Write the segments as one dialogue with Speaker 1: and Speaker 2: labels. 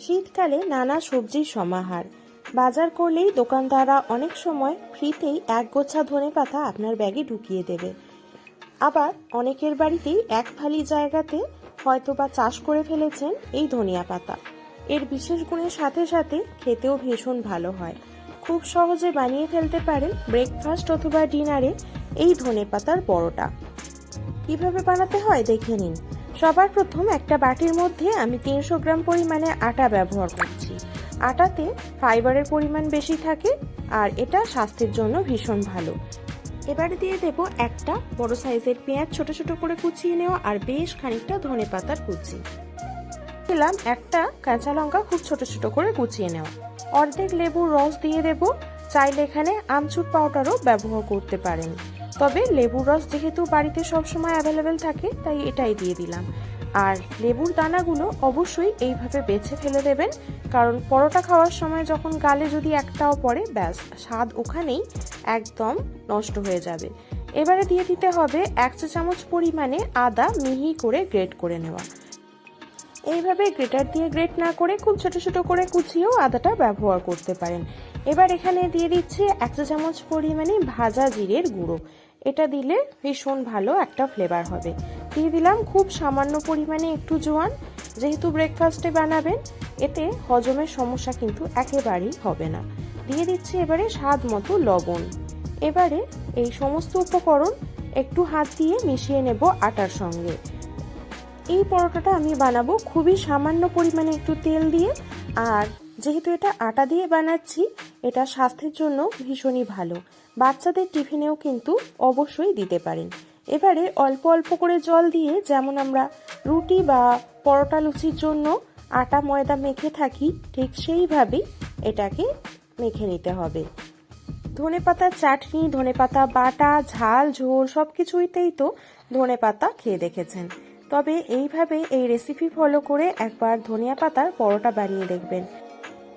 Speaker 1: শীতকালে নানা সবজির সমাহার। বাজার করলেই দোকানদাররা অনেক সময় ফ্রিতেই এক গোছা ধনে পাতা আপনার ব্যাগে ঢুকিয়ে দেবে। আবার অনেকের বাড়িতেই এক ফালি জায়গাতে হয়তো বা চাষ করে ফেলেছেন এই ধনিয়া পাতা। এর বিশেষ গুণের সাথে সাথে খেতেও ভীষণ ভালো হয়। খুব সহজে বানিয়ে ফেলতে পারেন ব্রেকফাস্ট অথবা ডিনারে এই ধনে পাতার পরোটা। কীভাবে বানাতে হয় দেখে নিন। সবার প্রথম একটা বাটির মধ্যে আমি তিনশো গ্রাম পরিমাণে আটা ব্যবহার করছি। আটাতে ফাইবারের পরিমাণ বেশি থাকে আর এটা স্বাস্থ্যের জন্য ভীষণ ভালো। এবারে দিয়ে দেব একটা বড় সাইজের পেঁয়াজ ছোট ছোট করে কুচিয়ে নেওয়া আর বেশ খানিকটা ধনে পাতার কুচি। দিলাম একটা কাঁচা লঙ্কা খুব ছোট ছোট করে কুচিয়ে নেওয়া। অর্ধেক লেবুর রস দিয়ে দেব। চাইলে এখানে আমচুর পাউডারও ব্যবহার করতে পারেন। তবে লেবুর রস যেহেতু বাড়িতে সবসময় অ্যাভেলেবেল থাকে, তাই এটাই দিয়ে দিলাম। আর লেবুর দানাগুলো অবশ্যই এইভাবে বেছে ফেলে দেবেন, কারণ পরোটা খাওয়ার সময় যখন গালে যদি একটাও পড়ে, ব্যাস, স্বাদ ওখানেই একদম নষ্ট হয়ে যাবে। এবারে দিয়ে দিতে হবে এক চা চামচ পরিমাণে আদা মিহি করে গ্রেট করে নেওয়া। এইভাবে গ্রেটার দিয়ে গ্রেট না করে খুব ছোট ছোট করে কুচিয়েও আদাটা ব্যবহার করতে পারেন। এবার এখানে দিয়ে দিচ্ছি এক চা চামচ পরিমাণে ভাজা জিরের গুঁড়ো। এটা দিলে ভীষণ ভালো একটা ফ্লেভার হবে। দিয়ে দিলাম খুব সামান্য পরিমাণে একটু জোয়ান। যেহেতু ব্রেকফাস্টে বানাবেন, এতে হজমের সমস্যা কিন্তু একেবারেই হবে না। দিয়ে দিচ্ছি এবারে স্বাদ মতো লবণ। এবারে এই সমস্ত উপকরণ একটু হাত দিয়ে মিশিয়ে নেব আটার সঙ্গে। এই পরোটাটা আমি বানাবো খুবই সামান্য পরিমাণে একটু তেল দিয়ে। আর যেহেতু এটা আটা দিয়ে বানাচ্ছি, এটা স্বাস্থ্যের জন্য ভীষণই ভালো। বাচ্চাদের টিফিনেও কিন্তু অবশ্যই দিতে পারেন। এবারে অল্প অল্প করে জল দিয়ে যেমন আমরা রুটি বা পরোটা লুচির জন্য আটা ময়দা মেখে থাকি, ঠিক সেইভাবেই এটাকে মেখে নিতে হবে। ধনে পাতার চাটনি ধনে পাতা বাটা, ঝাল, ঝোল সব কিছুইতেই তো ধনে পাতা খেয়ে দেখেছেন। তবে এইভাবে এই রেসিপি ফলো করে একবার ধনিয়া পাতার পরোটা বানিয়ে দেখবেন।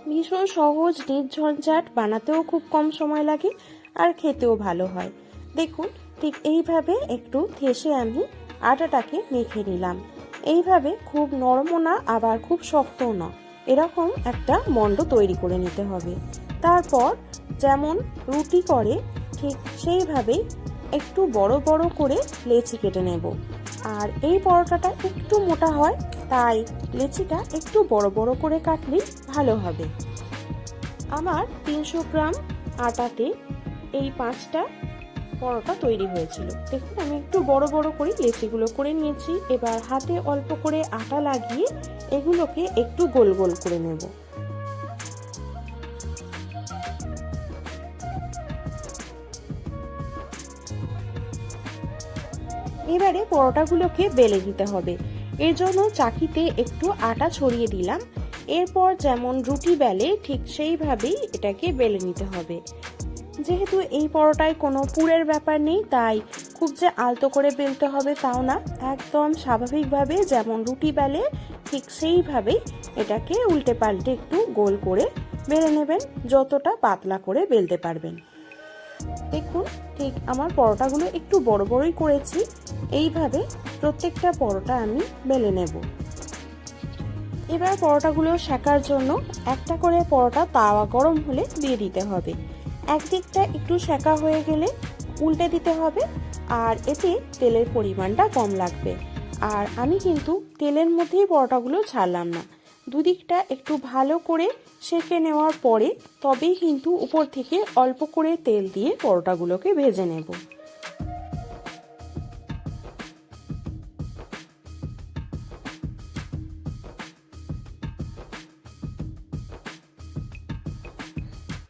Speaker 1: ভীষণ সহজ, নির্ঝঞ্ঝাট, বানাতেও খুব কম সময় লাগে আর খেতেও ভালো হয়। দেখুন, ঠিক এইভাবে একটু থেসে আমি আটাটাকে মেখে নিলাম। এইভাবে খুব নরমও না, আবার খুব শক্তও না। এরকম একটা মণ্ড তৈরি করে নিতে হবে। তারপর যেমন রুটি করে, ঠিক সেইভাবেই একটু বড় বড় করে লেচি কেটে নেব। আর এই পরোটাটা একটু মোটা হয় তাই লেচিটা একটু বড় বড় করে কাটলেই ভালো হবে। আমার তিনশো গ্রাম আটাতে এই পাঁচটা পরোটা তৈরি হয়েছিল। দেখুন, আমি একটু বড় বড় করে লেচিগুলো করে নিয়েছি। এবার হাতে অল্প করে আটা লাগিয়ে এগুলোকে একটু গোল গোল করে নেব। এবারে পরোটাগুলোকে বেলে দিতে হবে। এর জন্য চাকিতে একটু আটা ছড়িয়ে দিলাম। এরপর যেমন রুটি বেলে ঠিক সেইভাবেই এটাকে বেলে নিতে হবে। যেহেতু এই পরোটায় কোনো পুরের ব্যাপার নেই, তাই খুব যে আলতো করে বেলতে হবে তাও না। একদম স্বাভাবিকভাবে যেমন রুটি বেলে, ঠিক সেইভাবেই এটাকে উল্টে পাল্টে একটু গোল করে বেলে নেবেন, যতটা পাতলা করে বেলতে পারবেন। দেখুন, ঠিক আমার পরোটাগুলো একটু বড় বড়ই করেছি। এইভাবে প্রত্যেকটা পরোটা আমি বেলে নেব। এবার পরোটাগুলো শেখার জন্য একটা করে পরোটা তাওয়া গরম হলে দিয়ে দিতে হবে। একদিকটা একটু শেখা হয়ে গেলে উল্টে দিতে হবে আর এতে তেলের পরিমাণটা কম লাগবে। আর আমি কিন্তু তেলের মধ্যেই পরোটাগুলো ছাড়লাম না। দুদিকটা একটু ভালো করে সেঁকে নেওয়ার পরে তবেই কিন্তু উপর থেকে অল্প করে তেল দিয়ে পরোটাগুলোকে ভেজে নেব।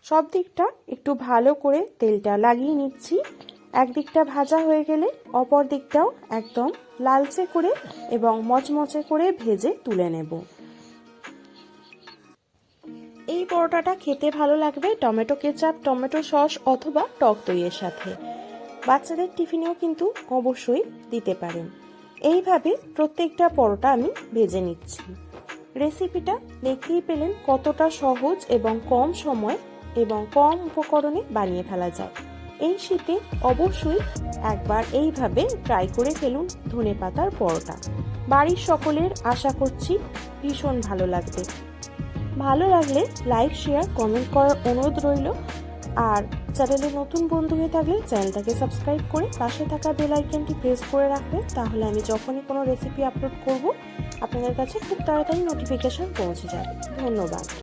Speaker 1: সব দিকটা একটু ভালো করে তেলটা লাগিয়ে নিচ্ছি। একদিকটা ভাজা হয়ে গেলে অপর দিকটাও একদম লালচে করে এবং মচমচে করে ভেজে তুলে নেব। এই পরোটাটা খেতে ভালো লাগবে টমেটো কেচাপ, টমেটো সস অথবা টক দইয়ের সাথে। বাচ্চাদের টিফিনেও কিন্তু অবশ্যই দিতে পারেন। এইভাবে প্রত্যেকটা পরোটা আমি ভেজে নিচ্ছি। রেসিপিটা দেখতেই পেলেন কতটা সহজ এবং কম সময় এবং কম উপকরণে বানিয়ে ফেলা যায়। এই শীতে অবশ্যই একবার এইভাবে ট্রাই করে ফেলুন ধনে পাতার পরোটা। বাড়ির সকলের আশা করছি ভীষণ ভালো লাগবে। ভালো লাগলে লাইক শেয়ার কমেন্ট করার অনুরোধ রইল। আর চ্যানেলে নতুন বন্ধু হয়ে থাকলে চ্যানেলটাকে সাবস্ক্রাইব করে পাশে থাকা বেল আইকনটি প্রেস করে রাখবে। তাহলে আমি যখনই কোনো রেসিপি আপলোড করব, আপনাদের কাছে খুব তাড়াতাড়ি নোটিফিকেশন পৌঁছে যাবে। ধন্যবাদ।